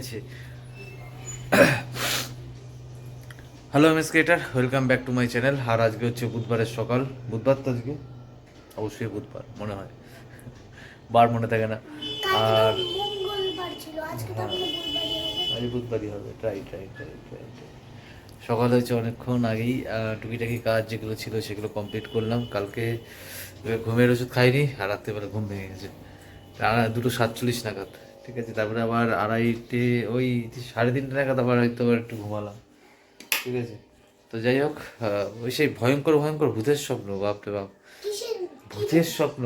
আছে hello M S creator welcome back to my channel আর আজকে হচ্ছে বুধবারের সকাল। বুধবার তো আজকে? অবশ্যই বুধবার মনে হয়। বার মনে থাকে না। আর হবে। আজ বুধবারই হবে। রাইট রাইট রাইট রাইট সকাল হয়েছে অনেকক্ষণ আগেই। টুকিটাকি কাজ যেগুলো ছিল সেগুলো কমপ্লিট করলাম। কালকে ঘুমের ওষুধ খাইনি আর রাত্রেবেলা ঘুম ভেঙে গেছে। দুটো সাতচল্লিশ নাগাদ। ঠিক আছে তারপরে আবার আড়াইটে ওই সাড়ে তিনটে নাগাদ আবার হয়তো আবার একটু ঘুমালাম। ঠিক আছে? তো যাই হোক ওই সেই ভয়ঙ্কর ভয়ঙ্কর ভূতের স্বপ্ন বাপরে বাপ। ভূতের স্বপ্ন।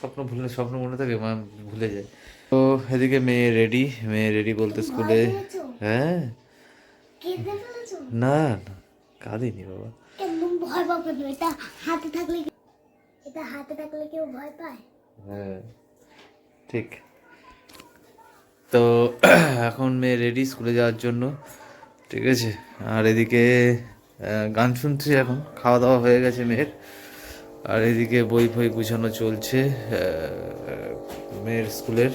স্বপ্ন ভুলে স্বপ্ন মনে থাকে মা ভুলে যায়। তো এদিকে মেয়ে রেডি মেয়ে রেডি বলতে স্কুলে হ্যাঁ? না না কাঁদিনি বাবা। ভয় পাবে এটা হাতে থাকলে এটা হাতে থাকলে কেউ ভয় পায়? হ্যাঁ ঠিক। তো এখন মেয়ে রেডি স্কুলে যাওয়ার জন্য, ঠিক আছে? আর এদিকে গান শুনছি এখন খাওয়া দাওয়া হয়ে গেছে মেয়ের। আর এদিকে বই ফই গুছানো চলছে মেয়ের স্কুলের।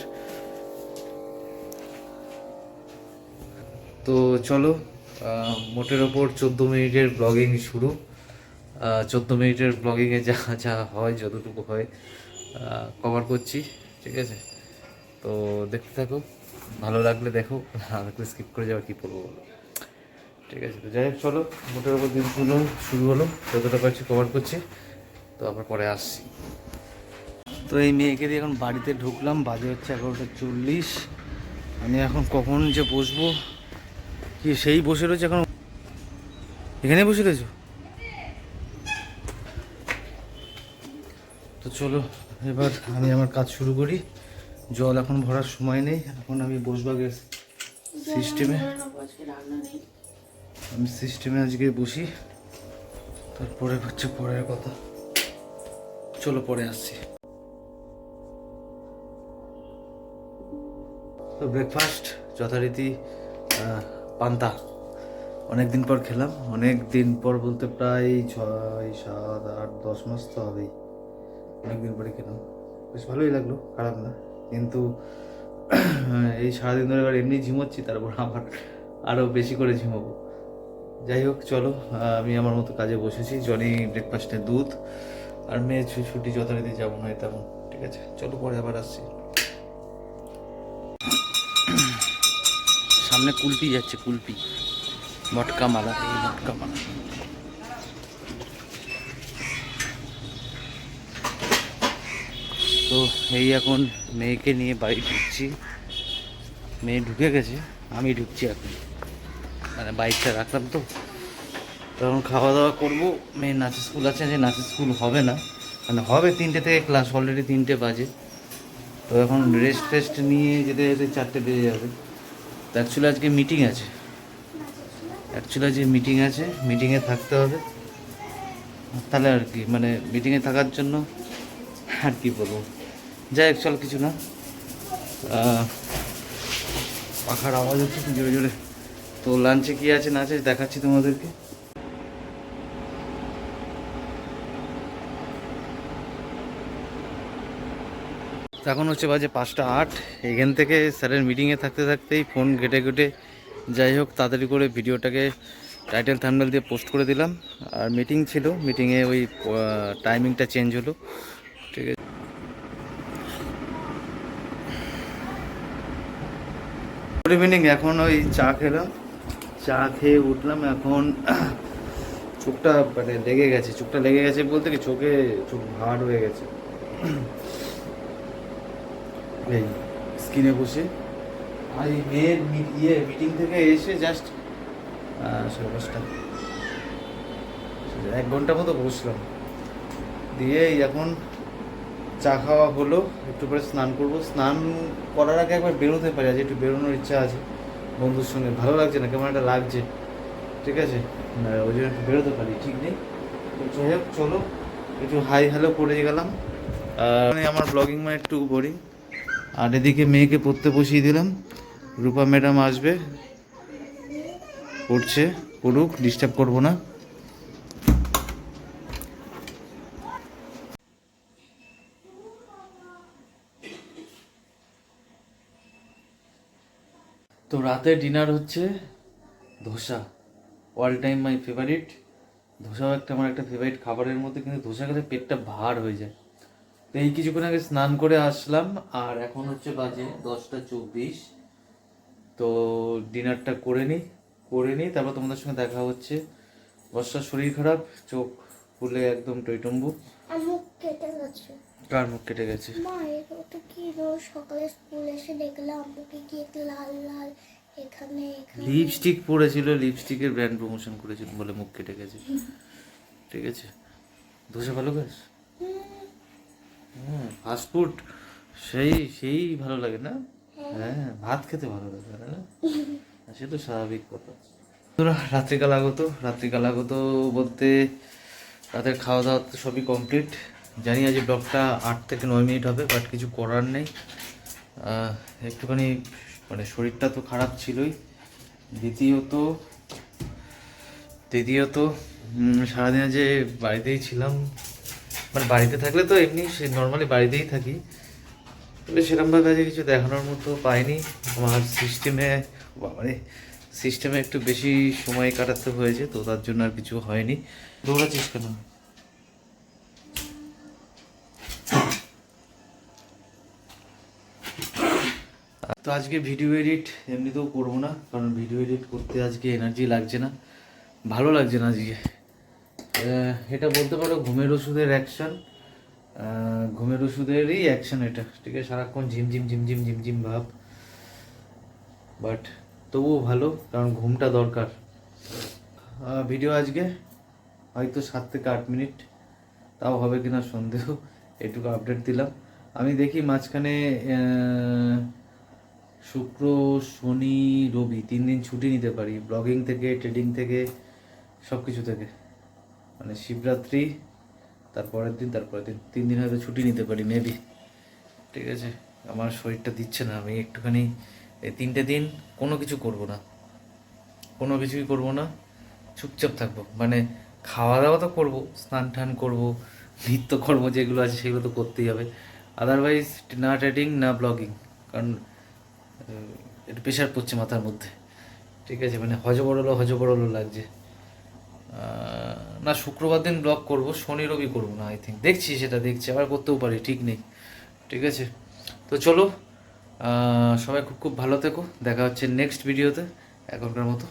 তো চলো মোটের ওপর চোদ্দ মিনিটের ব্লগিং শুরু। চোদ্দ মিনিটের ব্লগিংয়ে যা যা হয়, যতটুকু হয়। কভার করছি, ঠিক আছে? তো দেখতে থাকো, ভালো লাগলে দেখো, আর একটু স্কিপ করে যাওয়া কী করব বলো? ঠিক আছে, তো যাই হোক, চলো, মোটের ওপর দিনগুলো শুরু হলো যতটা পারছি কভার করছি, তো আবার পরে আসছি। তো এই মেয়েকে দিয়ে এখন বাড়িতে ঢুকলাম, বাজে হচ্ছে এগারোটা চল্লিশ। আমি এখন কখন যে বসবো? কি, সেই বসে রয়েছে এখন? এখানে বসে রয়েছো? তো চলো এবার আমি আমার কাজ শুরু করি। জল এখন ভরার সময় নেই। এখন আমি বসবা বসবাগের সিস্টেমে আমি সিস্টেমে আজকে বসি। তারপরে হচ্ছে পরের কথা। চলো পরে আসছি। তো ব্রেকফাস্ট যথারীতি পান্তা। অনেক দিন পর খেলাম। অনেক দিন পর বলতে প্রায় ছয়, সাত, আট, দশ মাস তো হবেই। অনেক দিন পরে খেলাম। বেশ ভালোই লাগল, খারাপ না। কিন্তু এই সারাদিন ধরে এবার এমনি ঝিমোচ্ছি, তারপর আবার আরও বেশি করে ঝিমোবো। যাই হোক, চলো আমি আমার মতো কাজে বসেছি। জনি ব্রেকফাস্টে দুধ আর মেয়ে ছুটি যথারীতি যেমন হয় তেমন। ঠিক আছে, চলো পরে আবার আসছি। সামনে কুলপি যাচ্ছে, কুলপি। মটকা মালা মটকা মালা। তো এই এখন মেয়েকে নিয়ে বাড়ি ঢুকছি। মেয়ে ঢুকে গেছে, আমি ঢুকছি এখন। মানে বাইকটা রাখলাম তো। তখন খাওয়া দাওয়া করব। মেয়ের নাচের স্কুল আছে, যে নাচের স্কুল হবে না। মানে হবে তিনটে থেকে ক্লাস অলরেডি তিনটে বাজে। তো এখন রেস্ট ফেস্ট নিয়ে যেতে যেতে চারটে বেজে যাবে। তো অ্যাকচুয়ালি আজকে মিটিং আছে। অ্যাকচুয়ালি আজকে মিটিং আছে মিটিংয়ে থাকতে হবে। তাহলে আর কি মানে মিটিংয়ে থাকার জন্য আর কি বলব? যাই হোক, চল কিছু না। পাখার আওয়াজ হচ্ছে জোরে জোরে। তো লাঞ্চে কি আছে না আছে দেখাচ্ছি তোমাদেরকে। এখন হচ্ছে বাজে পাঁচটা আট। এখান থেকে স্যারের মিটিংয়ে থাকতে থাকতেই ফোন ঘেটে ঘেটে যাই হোক, তাড়াতাড়ি করে ভিডিওটাকে টাইটেল থাম্বনেল দিয়ে পোস্ট করে দিলাম। আর মিটিং ছিল। মিটিংয়ে ওই টাইমিংটা চেঞ্জ হলো। ঠিক আছে। গুড ইভিনিং এখন ওই চা খেলাম। চা খেয়ে উঠলাম, এখন চোখটা মানে লেগে গেছে, চোখটা লেগে গেছে বলতে কি চোখে চোখ ভার হয়ে গেছে। এই স্ক্রিনে বসে। আর এই মেয়ের ইয়ে মিটিং থেকে এসে জাস্ট সাড়ে এক ঘণ্টা মতো বসলাম। দিয়ে এখন চা খাওয়া হলো, একটু পরে স্নান করব। স্নান করার আগে একবার বেরোতে পারি, আজ একটু বেরোনোর ইচ্ছা আছে বন্ধুর সঙ্গে। ভালো লাগছে না, কেমন একটা লাগছে, ঠিক আছে? ওই জন্য একটু বেরোতে পারি, ঠিক নেই? যাই হোক, চলো, একটু হাই হ্যালো করে গেলাম। মানে আমার ব্লগিং মানে একটু বোরিং আর এদিকে মেয়েকে পড়তে বসিয়ে দিলাম। রূপা ম্যাডাম আসবে পড়ছে পড়ুক ডিস্টার্ব করব না। তো রাতে ডিনার হচ্ছে dosa. All time my favourite ধোসাও একটা আমার একটা ফেভারিট খাবারের মধ্যে কিন্তু ধোসা খেলে পেটটা ভার হয়ে যায়। তো এই কিছুক্ষণ আগে স্নান করে আসলাম আর এখন হচ্ছে বাজে দশটা চব্বিশ। তো ডিনারটা করে নিই করে নিই তারপর তোমাদের সঙ্গে দেখা হচ্ছে। বর্ষার শরীর খারাপ চোখ ফুলে একদম টইটম্বু। কার মুখ কেটে গেছে? রোজ সকালে স্কুল এসে দেখলাম মুখে কি একটা লাল লাল এখানে এখানে। লিপস্টিক পরেছিল লিপস্টিকের ব্র্যান্ড প্রমোশন করেছিল বলে মুখ কেটে গেছে। ঠিক আছে? ধোসা ভালো খাস হুম ফাস্টফুড সেই সেই ভালো লাগে না? হ্যাঁ। ভাত খেতে ভালো লাগে না? সে তো স্বাভাবিক কথা। তোরা রাত্রিকাল আগত রাত্রিকাল আগত বলতে রাতের খাওয়া দাওয়া তো সবই কমপ্লিট জানি আজ ব্লগটা আট থেকে নয় মিনিট হবে বাট কিছু করার নেই। একটুখানি মানে শরীরটা তো খারাপ ছিলই। দ্বিতীয়ত দ্বিতীয়ত সারাদিন যে বাড়িতেই ছিলাম মানে বাড়িতে থাকলে তো এমনি সে নর্মালি বাড়িতেই থাকি, তবে সেরকমভাবে আজকে কিছু দেখানোর মতো পাইনি। আমার সিস্টেমে মানে সিস্টেমে একটু বেশি সময় কাটাতে হয়েছে, তো তার জন্য আর কিছু হয়নি। দৌড়াচ্ছিস কেন? তো আজকে ভিডিও এডিট এমনিতেও করব না, কারণ ভিডিও এডিট করতে আজকে এনার্জি লাগছে না, ভালো লাগছে না আজকে। এটা বলতে পারো ঘুমের ওষুধের অ্যাকশন ঘুমের ওষুধেরই অ্যাকশন এটা, ঠিক আছে? সারাক্ষণ ঝিম ঝিম ঝিম ঝিম ঝিম ঝিম ভাব। বাট তবুও ভালো, কারণ ঘুমটা দরকার। ভিডিও আজকে হয়তো সাত থেকে আট মিনিট, তাও হবে কিনা সন্দেহ, এটুকু আপডেট দিলাম। আমি দেখি মাঝখানে শুক্র, শনি, রবি, তিন দিন ছুটি নিতে পারি ব্লগিং থেকে ট্রেডিং থেকে সব কিছু থেকে। মানে শিবরাত্রি তারপরের দিন তারপরের দিন। তিন দিন হয়তো ছুটি নিতে পারি মেবি ঠিক আছে? আমার শরীরটা দিচ্ছে না, আমি একটুখানি এই তিনটে দিন কোনো কিছু করব না। কোনো কিছুই করব না, চুপচাপ থাকব। মানে খাওয়া দাওয়া তো করব স্নান টান করব নিত্যকর্ম যেগুলো আছে সেগুলো তো করতেই হবে। আদারওয়াইজ না ট্রেডিং না ব্লগিং কারণ একটু প্রেশার পড়ছে মাথার মধ্যে। ঠিক আছে মানে হজবরলো হজবরলো লাগছে। না, শুক্রবার দিন ব্লগ করব, শনি, রবি করব না আই থিঙ্ক দেখছি সেটা, দেখছি। আবার করতেও পারি, ঠিক নেই। ঠিক আছে? তো চলো সবাই খুব খুব ভালো থেকো। দেখা হচ্ছে নেক্সট ভিডিওতে এখনকার মতো।